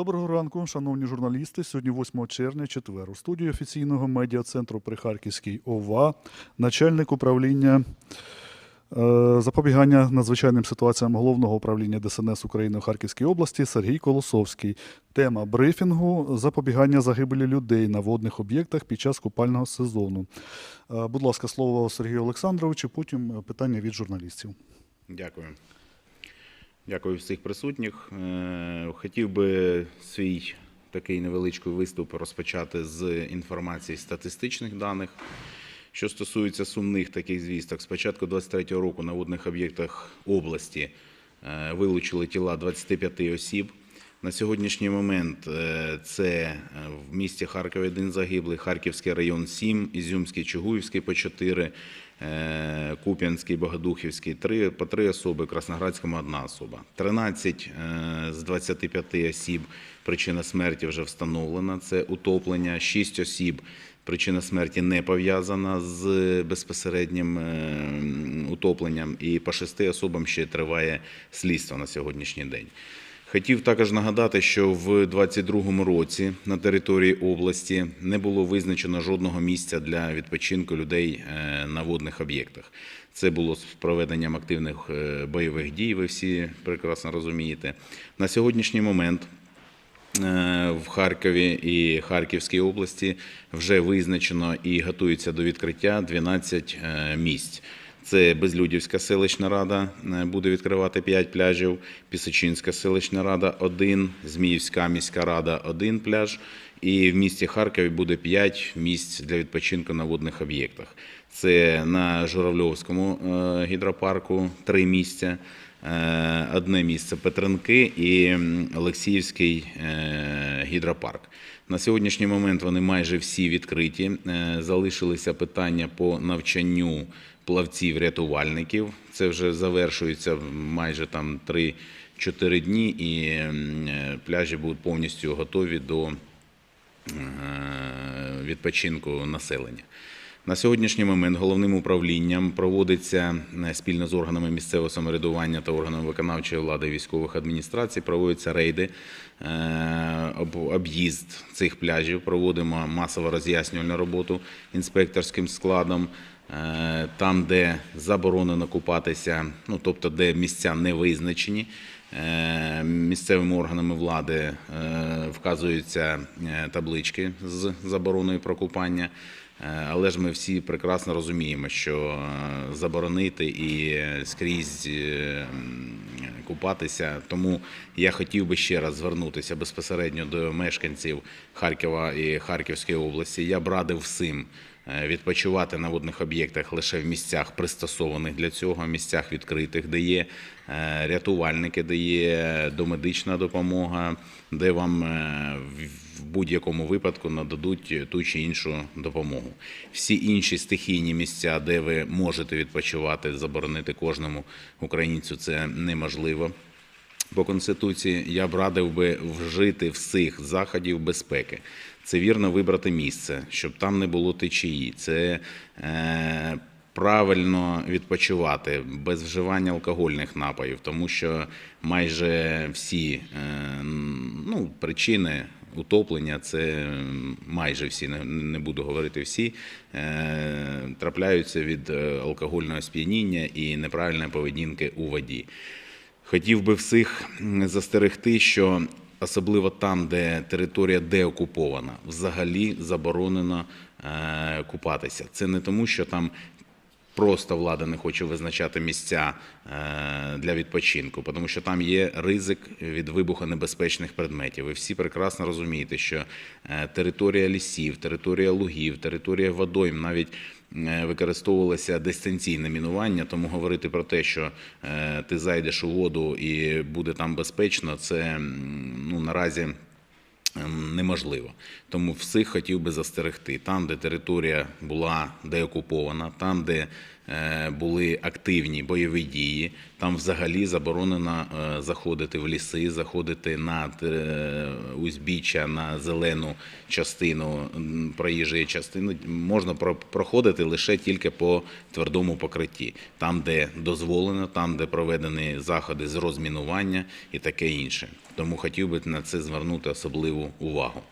Доброго ранку, шановні журналісти. Сьогодні 8 червня, четвер. У студії офіційного медіа-центру при Харківській ОВА, начальник управління е, запобігання надзвичайним ситуаціям головного управління ДСНС України в Харківській області Сергій Колосовський. Тема брифінгу запобігання загибелі людей на водних об'єктах під час купального сезону. Е, Будь ласка, слово Сергію Олександровичу, потім питання від журналістів. Дякую. Дякую всіх присутніх. Е, Хотів би свій такий невеличкий виступ розпочати з інформації статистичних даних. Що стосується сумних таких звісток, з початку 2023 року на водних об'єктах області е, вилучили тіла 25 осіб. На сьогоднішній момент е, це в місті Харкові один загиблий, Харківський район 7, Ізюмський, Чугуївський по 4, е, Куп'янський, Богодухівський 3, по 3 особи, Красноградському одна особа. 13 е, з 25 осіб причина смерті вже встановлена, це утоплення, 6 осіб Причина смерті не пов'язана з безпосереднім е, утопленням, і по шести особам ще триває слідство на сьогоднішній день. Хотів також нагадати, що в 2022 році на території області не було визначено жодного місця для відпочинку людей е, на водних об'єктах. Це було з проведенням активних е, бойових дій. Ви всі прекрасно розумієте. На сьогоднішній момент Е, в Харкові і Харківській області вже визначено і готується до відкриття 12 е, місць. Це Безлюдівська селищна рада е, буде відкривати 5 пляжів, Пісочинська селищна рада – 1, Зміївська міська рада – 1 пляж, і в місті Харкові буде 5 місць для відпочинку на водних об'єктах. Це на Журавльовському е, гідропарку 3 місця, Е, одне місце Петренки і Олексіївський гідропарк. На сьогоднішній момент вони майже всі відкриті. Е, Залишилися питання по навчанню плавців-рятувальників. Це вже завершується майже там 3-4 дні, і е, пляжі будуть повністю готові до е, відпочинку населення. На сьогоднішній момент головним управлінням проводиться е, спільно з органами місцевого самоврядування та органами виконавчої влади військових адміністрацій. Проводяться рейди, е, об'їзд цих пляжів. Проводимо масово роз'яснювальну роботу інспекторським складом. Е, Там, де заборонено купатися, ну тобто де місця не визначені, місцевими органами влади вказуються таблички з забороною про купання. Але ж ми всі прекрасно розуміємо, що е, заборонити і е, скрізь е, купатися. Тому я хотів би ще раз звернутися безпосередньо до мешканців Харкова і Харківської області. Я б радив всім е, відпочивати на водних об'єктах лише в місцях, пристосованих для цього, місцях відкритих, де є е, рятувальники, де є домедична допомога, де вам е, в будь-якому випадку нададуть ту чи іншу допомогу. Всі інші стихійні місця, де ви можете відпочивати, заборонити кожному українцю, це неможливо. По конституції я б радив би вжити всіх заходів безпеки. Це вірно вибрати місце, щоб там не було течії. Це е, правильно відпочивати без вживання алкогольних напоїв, тому що майже всі е, ну, причини утоплення це майже всі, не- буду говорити всі, е, трапляються від е, алкогольного сп'яніння і неправильної поведінки у воді. Хотів би всіх застерегти, що особливо там, де територія деокупована, взагалі заборонено е, купатися. Це не тому, що там просто влада не хоче визначати місця е, для відпочинку, тому що там є ризик від вибухонебезпечних предметів. Ви всі прекрасно розумієте, що е, територія лісів, територія лугів, територія водойм навіть використовувалося дистанційне мінування, тому говорити про те, що е, ти зайдеш у воду і буде там безпечно, це ну, наразі ем, неможливо. Тому всіх хотів би застерегти. Там, де територія була деокупована, там, де е, були активні бойові дії. Там взагалі заборонено е, заходити в ліси, заходити на е, узбіччя, на зелену частину проїжджої частини. Можна про- проходити лише тільки по твердому покритті, там, де дозволено, там, де проведені заходи з розмінування і таке інше. Тому хотів би на це звернути особливу увагу.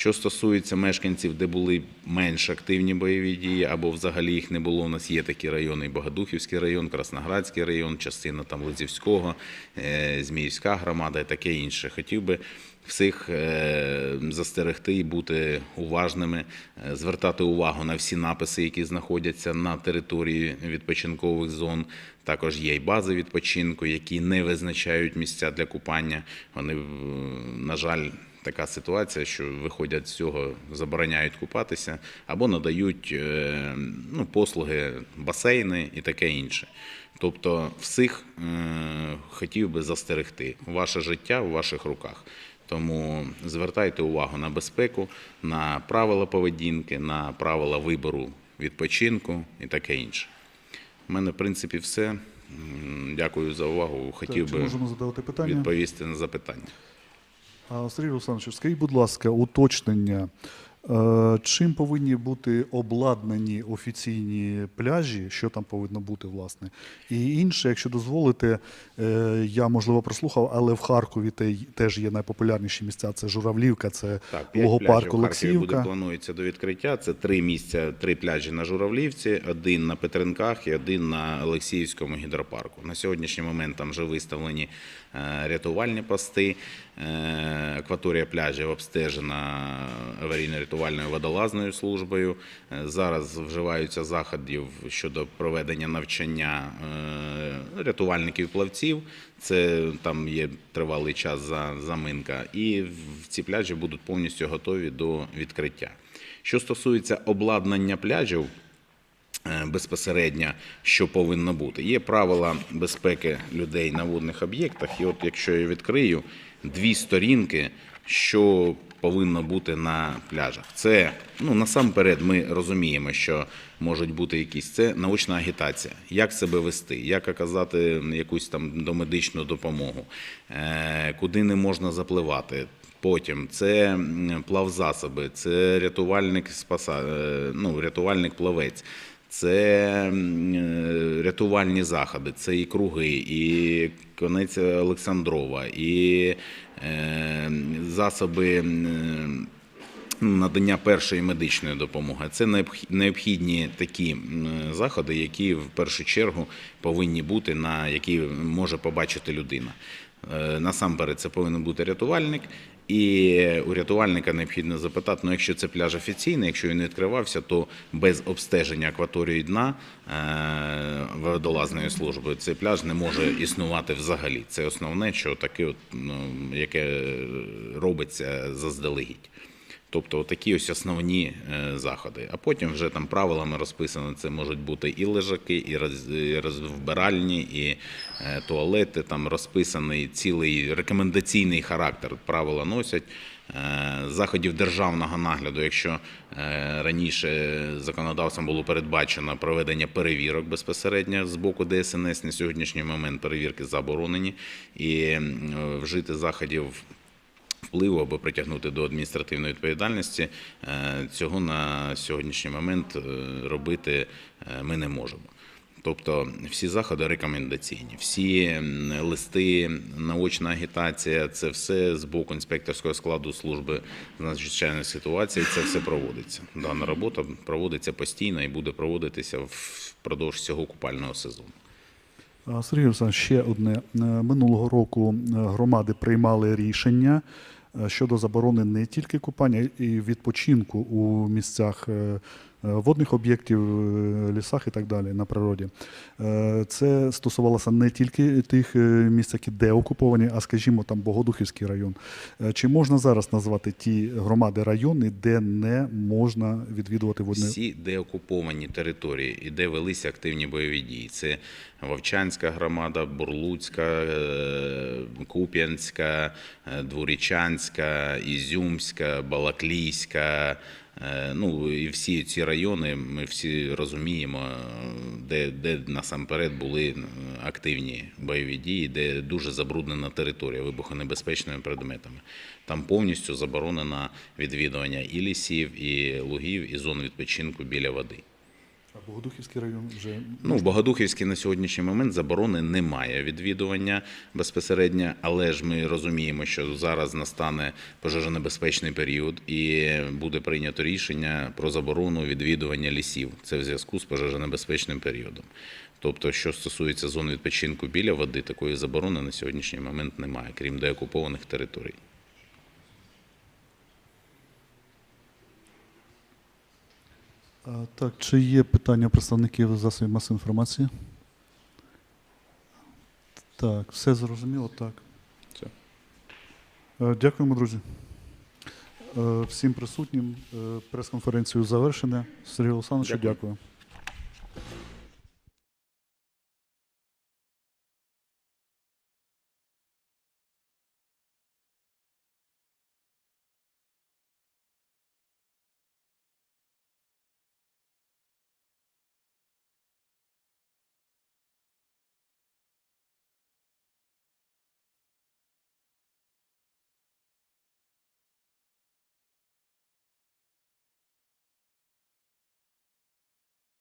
Що стосується мешканців, де були менш активні бойові дії, або взагалі їх не було. У нас є такі райони: Богодухівський район, Красноградський район, частина там Лозівського, е, Зміївська громада і таке інше. Хотів би всіх е, застерегти і бути уважними, е, звертати увагу на всі написи, які знаходяться на території відпочинкових зон. Також є й бази відпочинку, які не визначають місця для купання. Вони, на жаль, така ситуація, що виходять з цього, забороняють купатися або надають е, ну, послуги басейни і таке інше. Тобто, всіх е, хотів би застерегти. Ваше життя в ваших руках. Тому звертайте увагу на безпеку, на правила поведінки, на правила вибору відпочинку і таке інше. У мене, в принципі, все. Дякую за увагу. Хотів Чи би можемо задавати питання? відповісти на запитання. Сергій Олександрович, скажіть, будь ласка, уточнення. Е, Чим повинні бути обладнані офіційні пляжі, що там повинно бути, власне? І інше, якщо дозволите, е, я можливо прослухав, але в Харкові теж є найпопулярніші місця. Це Журавлівка, це Так, логопарк Харкові буде планується до відкриття. Це три місця, три пляжі на Журавлівці, один на Петренках і один на Олексіївському гідропарку. На сьогоднішній момент там вже виставлені е, рятувальні пости. Е, Акваторія пляжів обстежена аварійно-рятувальною водолазною службою. Е, Зараз вживаються заходів щодо проведення навчання е, рятувальників-плавців. Це там є тривалий час за заминка. І ці пляжі будуть повністю готові до відкриття. Що стосується обладнання пляжів, безпосередньо, що повинно бути. Є правила безпеки людей на водних об'єктах. І от якщо я відкрию дві сторінки, що повинно бути на пляжах. Це ну насамперед ми розуміємо, що можуть бути якісь це научна агітація, як себе вести, як оказати якусь там домедичну допомогу, е, куди не можна запливати. Потім це плавзасоби, це рятувальник спаса, е, ну, рятувальник плавець. Це е, рятувальні заходи, це і круги, і конець Олександрова, і е, засоби надання першої медичної допомоги. Це необх- необхідні такі заходи, які в першу чергу повинні бути, на які може побачити людина. Е, Насамперед, це повинен бути рятувальник, і у рятувальника необхідно запитати, ну якщо це пляж офіційний, якщо він не відкривався, то без обстеження акваторії дна водолазної служби цей пляж не може існувати взагалі. Це основне, що таке, ну, яке робиться заздалегідь. Тобто такі ось основні е, заходи. А потім вже там правилами розписано, це можуть бути і лежаки, і розвбиральні, і е, туалети. Там розписаний цілий рекомендаційний характер. Правила носять. Е, Заходів державного нагляду, якщо раніше законодавством було передбачено проведення перевірок безпосередньо з боку ДСНС, на сьогоднішній момент перевірки заборонені, і вжити заходів впливу або притягнути до адміністративної відповідальності, е, цього на сьогоднішній момент е, робити е, ми не можемо. Тобто всі заходи рекомендаційні, всі листи, наочна агітація, це все з боку інспекторського складу служби з надзвичайних ситуацій. Це все проводиться. Дана робота проводиться постійно і буде проводитися впродовж цього купального сезону. Сергій Олександрович, ще одне. Е, Минулого року е, громади приймали рішення е, щодо заборони не тільки купання і відпочинку у місцях водних об'єктів, е, лісах і так далі на природі. Е, Це стосувалося не тільки тих е, місць, які деокуповані, а скажімо, там Богодухівський район. Е, Чи можна зараз назвати ті громади райони, де не можна відвідувати водне Всі деокуповані території і де велися активні бойові дії. Це Вовчанська громада, Бурлуцька, е, Куп'янська, е, Дворічанська, Ізюмська, Балаклійська, Е, Ну і всі ці райони ми всі розуміємо, е, де, де насамперед були е, активні бойові дії, де дуже забруднена територія вибухонебезпечними предметами. Там повністю заборонено відвідування і лісів, і лугів, і зон відпочинку біля води. А Богодухівський район вже Ну, в Богодухівській на сьогоднішній момент заборони немає відвідування безпосередньо, але ж ми розуміємо, що зараз настане пожежонебезпечний період і буде прийнято рішення про заборону відвідування лісів. Це в зв'язку з пожежонебезпечним періодом. Тобто, що стосується зон відпочинку біля води, такої заборони на сьогоднішній момент немає, крім деокупованих територій. Так, чи є питання представників засобів масової інформації? Так, все зрозуміло, так. Все. Е, Дякуємо, друзі. Е, Всім присутнім. Е, Прес-конференцію завершена. Сергій Олександрович, Дякую. дякую.